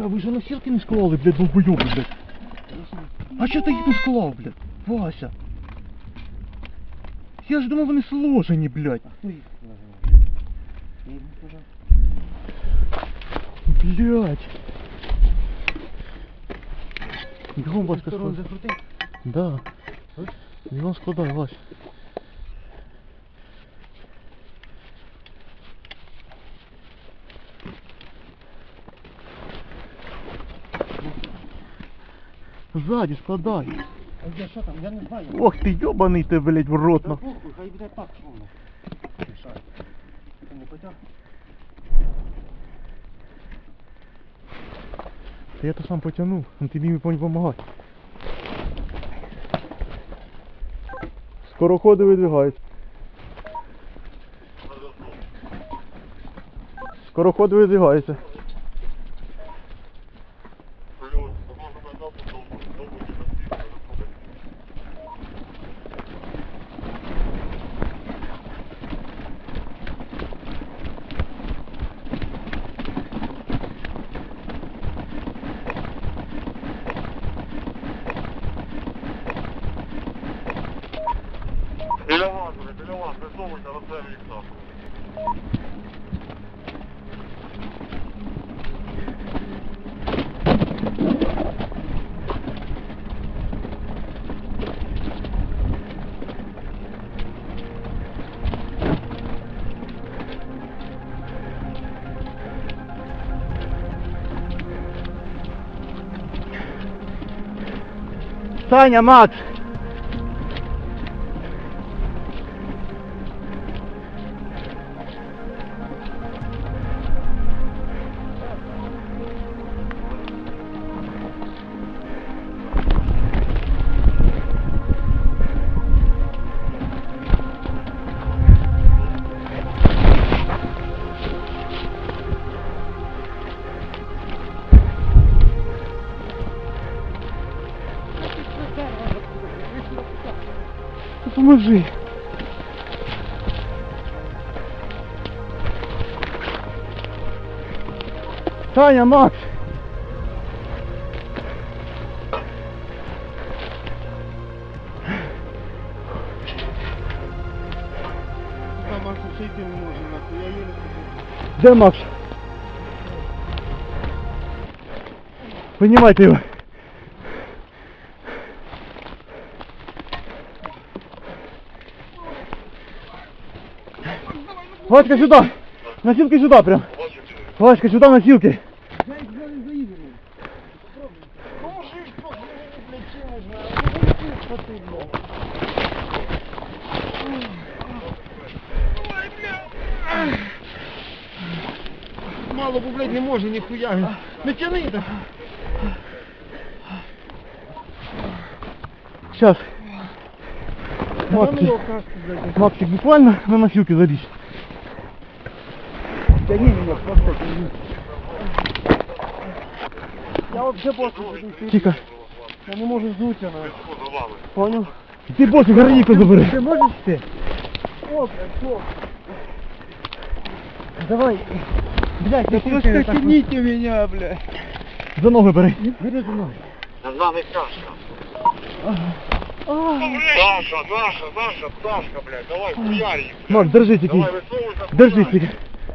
Бля, ви ж носілки не склали, блядь, долбойоби, блядь. А чого ти їх не склав, блядь? Вася. Я ж думав, вони сложені, блядь. Хто їх положив? Я їх не положив. Блядь. Бігом, Васька, Сторону складай. закрути. Да. Бігом складай, Вась. Ззаді складай. А де, що там? Я не знаю. Ох ти йобаний ти, блядь, в рот. Похуй, хай буде так шумно. Мішай. Ти не потяг? Та я то сам потягнув, ну тобі мені допомагати. Скороходи видвигаються. Скороходи видвигаються. Їх нахуй. Саня, Макс! Поможи. Таня, Макс! Там Макс ще йти не може, нахуй. Я її не Де Макс? Поднимайте его. Васька сюда! Носилки сюда прям! Бачите? Васька сюда носилки! Я їх вже не заїду. Поможи, блядь, чимось, блядь. Потрібно. Мало, бо, блядь, не може ніхуя. Не тяни так. Сейчас. Та ну Максик, його каску, блядь. Максик, буквально на носилки залезь. Тяни меня, просто тяни. Я вообще просто Тихо. я не можу знуться на. Понял? Ты босик горнику забери. Ты можешь ты? О, блядь. Давай. Блядь, Да просто тяните меня, блядь. За ноги бери. Бери за ноги. За нами Сашка. Саша, Саша, Саша, Сашка, блядь, давай, хуярь. Макс, держи висовуйся. Держи хуярь.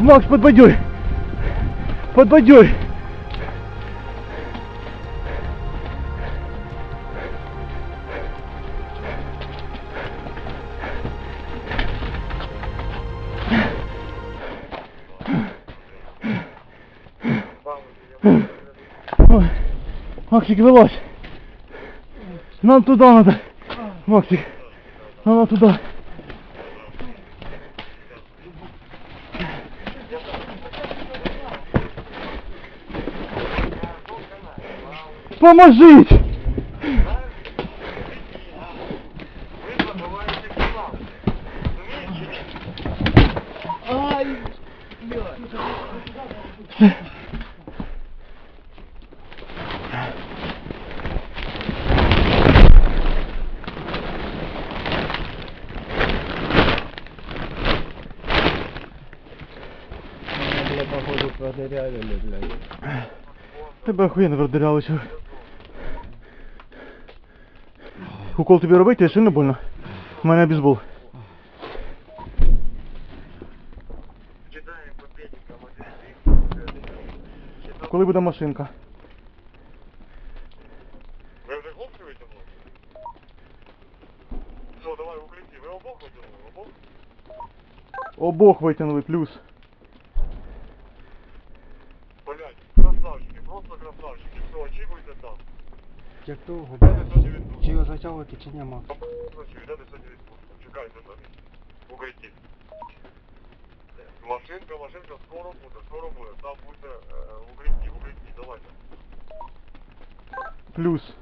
Макс, подбадюй. Подбадюй. Максик, вылазь. Нам туда надо. Максик, нам туда. Было, походу, продырявили, блядь. Тебе охуєнно продирали чого. Укол тобі робити, сильно больно? У мене бейсбол. Кидаємо по педикам один свій. Коли буде машинка? Ви вже хлопці витягнули? Все, давай в укритті. Ви обох витягнули? Обох? Обох витягнули, плюс. Блять, красавчики, просто красавчики. Все, очікуйте там. Як довго, Де ти сьогодні відпустку? Чи його затягувати, чи ні, Макс? Де ти сьогодні відпустку? Чекайте там. В укритті. Машинка, машинка скоро буде, скоро буде. Там буде е, в укритті, в укритті, давайте. Плюс.